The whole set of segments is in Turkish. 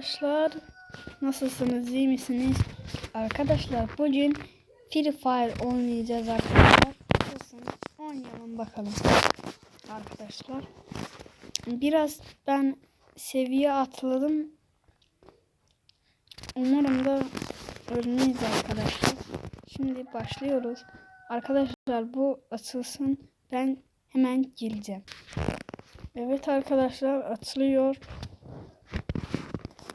Arkadaşlar nasılsınız iyi misiniz? Arkadaşlar bugün Free Fire oynayacağız arkadaşlar. Nasılsınız? Oynayalım bakalım. Arkadaşlar biraz ben seviye atladım. Umarım da ölmeyiz arkadaşlar. Şimdi başlıyoruz. Arkadaşlar bu açılsın ben hemen geleceğim. Evet arkadaşlar açılıyor.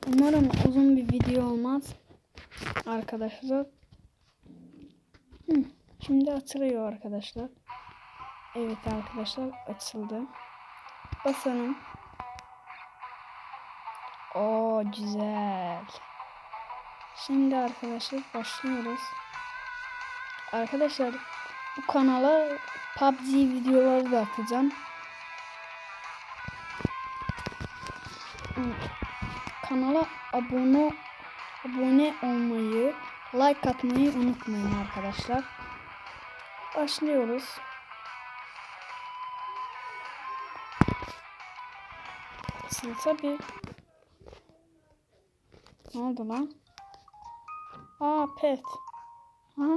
Umarım uzun bir video olmaz. Arkadaşlar. Hı, şimdi açılıyor arkadaşlar. Evet arkadaşlar açıldı. Basalım. O güzel. Şimdi arkadaşlar başlıyoruz. Arkadaşlar bu kanala PUBG videoları da atacağım. Hı kanala abone abone olmayı, like atmayı unutmayın arkadaşlar. Başlıyoruz. Silsa bir Ne oldu lan? Aa pet. Ha?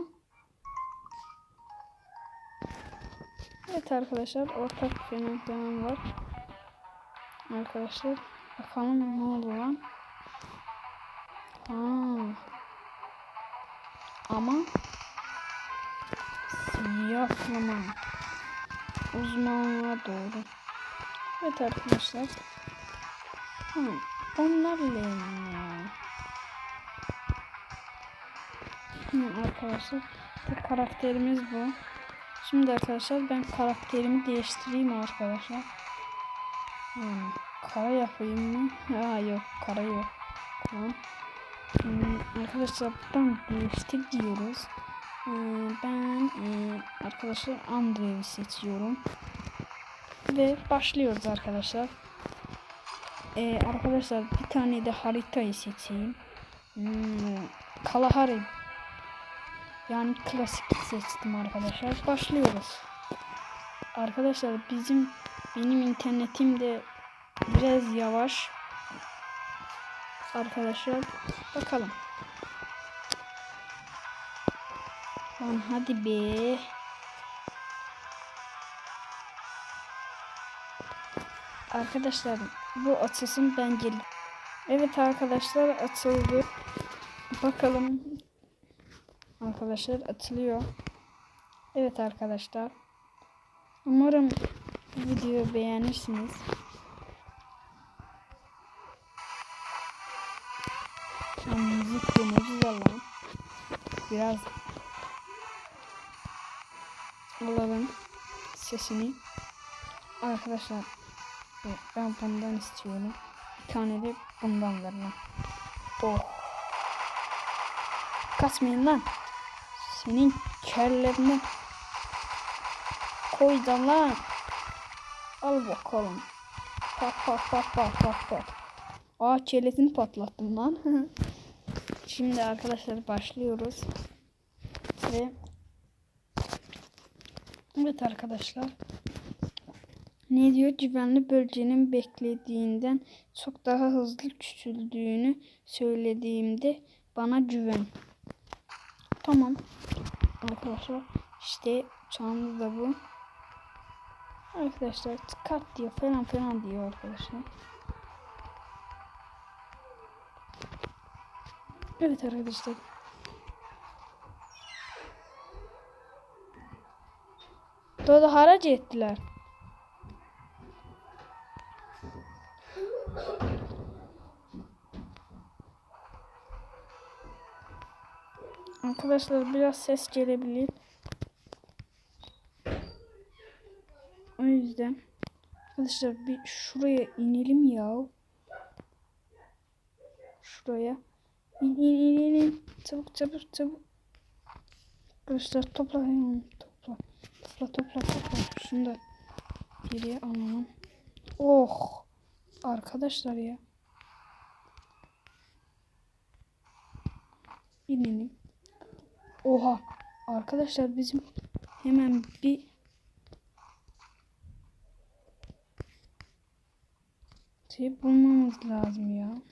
Evet arkadaşlar ortak falan var. Arkadaşlar bakalım ne oldu lan? Ha. Ama siyahlama uzmanlığa doğru. Evet arkadaşlar. Ha, onlar ne? Hı, arkadaşlar bir karakterimiz bu. Şimdi arkadaşlar ben karakterimi değiştireyim arkadaşlar. Hmm, kara yapayım mı? Ha yok kara yok. Tamam. Hmm, arkadaşlar buradan değiştir diyoruz. Ee, ben e, arkadaşlar Andrew'i seçiyorum. Ve başlıyoruz arkadaşlar. Ee, arkadaşlar bir tane de haritayı seçeyim. Hmm, Kalahari. Yani klasik seçtim arkadaşlar. Başlıyoruz. Arkadaşlar bizim benim internetim de biraz yavaş. Arkadaşlar bakalım. Lan hadi be. Arkadaşlar bu açılsın ben geldim. Evet arkadaşlar açıldı. Bakalım. Arkadaşlar açılıyor. Evet arkadaşlar. Umarım videoyu beğenirsiniz. De ne güzel lan. Biraz alalım sesini. Arkadaşlar ben bundan istiyorum. Bir tane de bundan verin. Oh. Kaçmayın lan. Senin kellerine koydum lan. Al bakalım. Pat pat pat pat pat pat. Aa çeletini patlattım lan. Şimdi arkadaşlar başlıyoruz. Ve Evet arkadaşlar. Ne diyor? Güvenli bölgenin beklediğinden çok daha hızlı küçüldüğünü söylediğimde bana güven. Tamam. Arkadaşlar işte çağımız da bu. Arkadaşlar kat diyor falan falan diyor arkadaşlar. Evet arkadaşlar. Dodo harac ettiler. Arkadaşlar biraz ses gelebilir. O yüzden arkadaşlar bir şuraya inelim ya. Şuraya. İn in in in. Çabuk çabuk çabuk. Arkadaşlar topla topla. Topla topla topla. Şunu da geriye alalım. Oh. Arkadaşlar ya. İnelim. Oha. Arkadaşlar bizim hemen bir şey bulmamız lazım ya.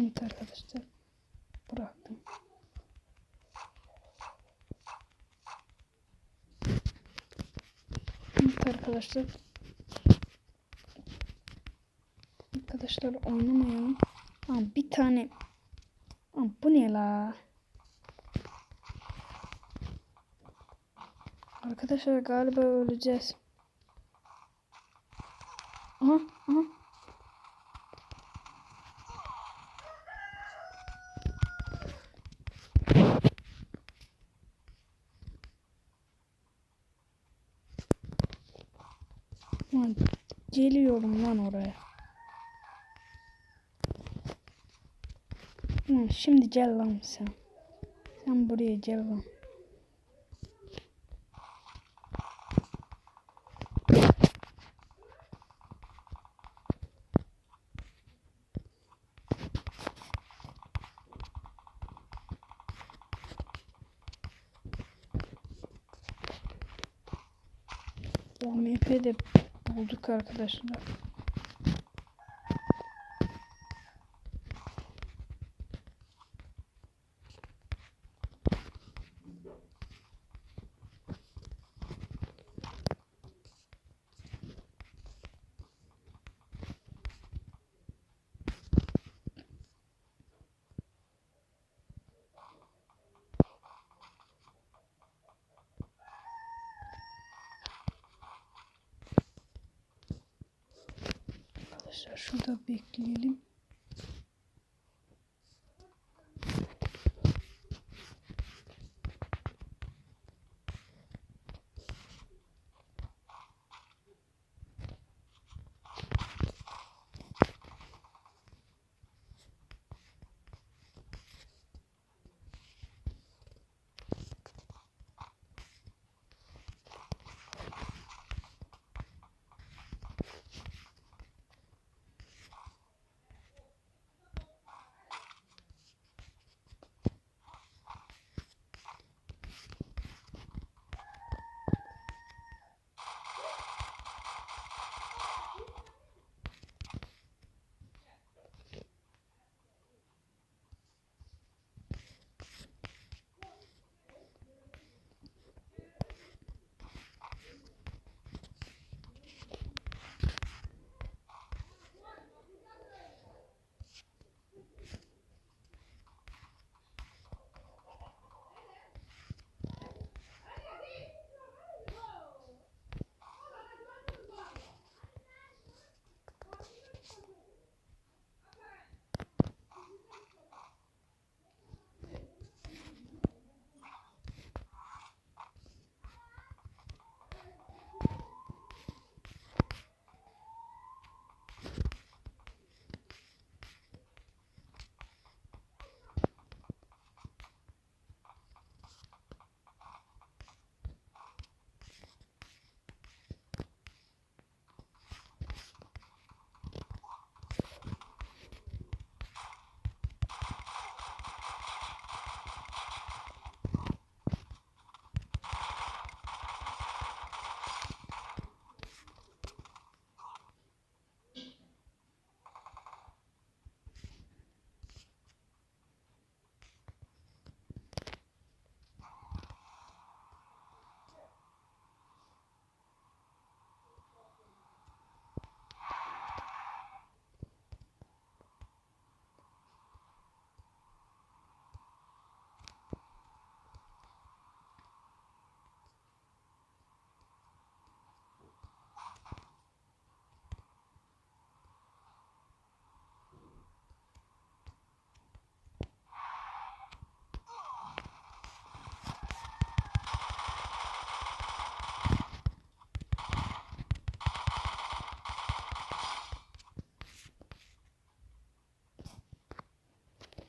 Evet arkadaşlar. Bıraktım. Evet arkadaşlar. Arkadaşlar oynamayalım. Tamam bir tane. Tamam, bu ne la? Arkadaşlar galiba öleceğiz. Aha, aha. Lan geliyorum lan oraya. Lan şimdi gel lan sen. Sen buraya gel lan. O map'i de bulduk arkadaşlar. Arkadaşlar şurada bekleyelim.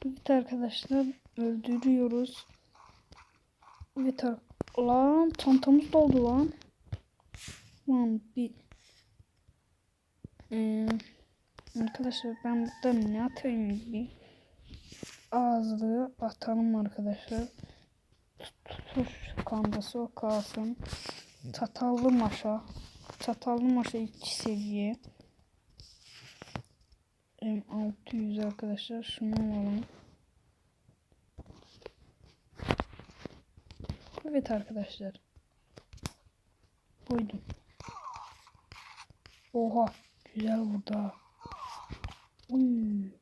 Evet arkadaşlar öldürüyoruz. Evet lan çantamız doldu lan. Lan bir Ee, arkadaşlar ben burada ne atayım bir ağızlığı atalım arkadaşlar. Tutuş kandası o kalsın. Çatallı maşa. Çatallı maşa iki seviye. M600 arkadaşlar. Şunu alalım. Evet arkadaşlar. Koydum. Oha. Güzel ha. Uy.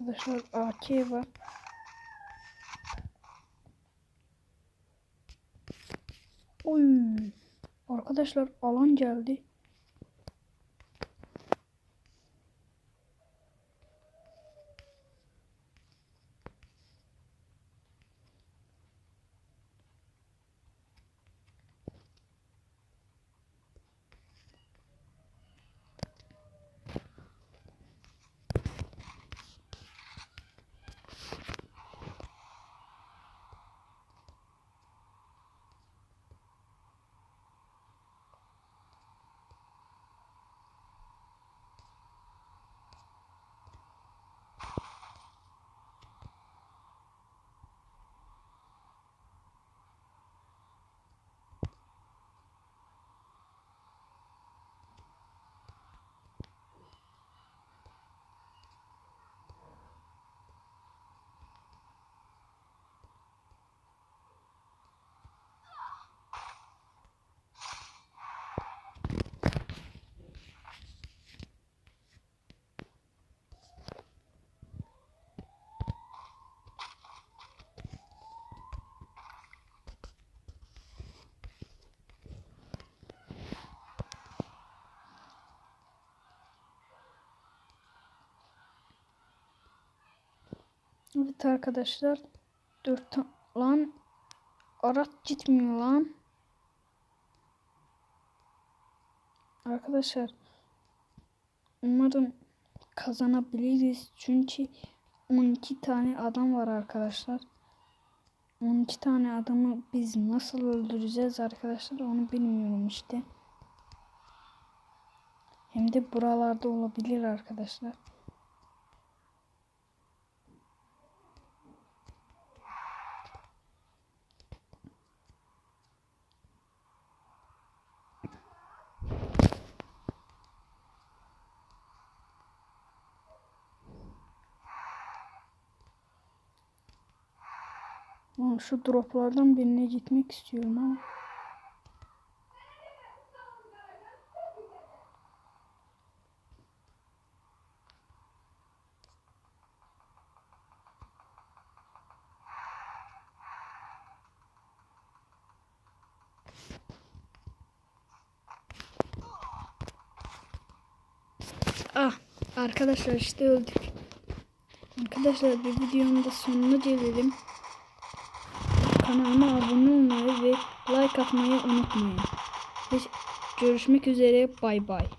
Arkadaşlar AK var. Oy. Arkadaşlar alan geldi. Evet arkadaşlar. Dört lan araç gitmiyor lan. Arkadaşlar umarım kazanabiliriz. Çünkü 12 tane adam var arkadaşlar. 12 tane adamı biz nasıl öldüreceğiz arkadaşlar onu bilmiyorum işte. Hem de buralarda olabilir arkadaşlar. Lan şu droplardan birine gitmek istiyorum ama. Ah arkadaşlar işte öldük. Arkadaşlar bir videonun da sonuna gelelim. Kanalıma abone olmayı ve like atmayı unutmayın. Görüşmek üzere bay bay.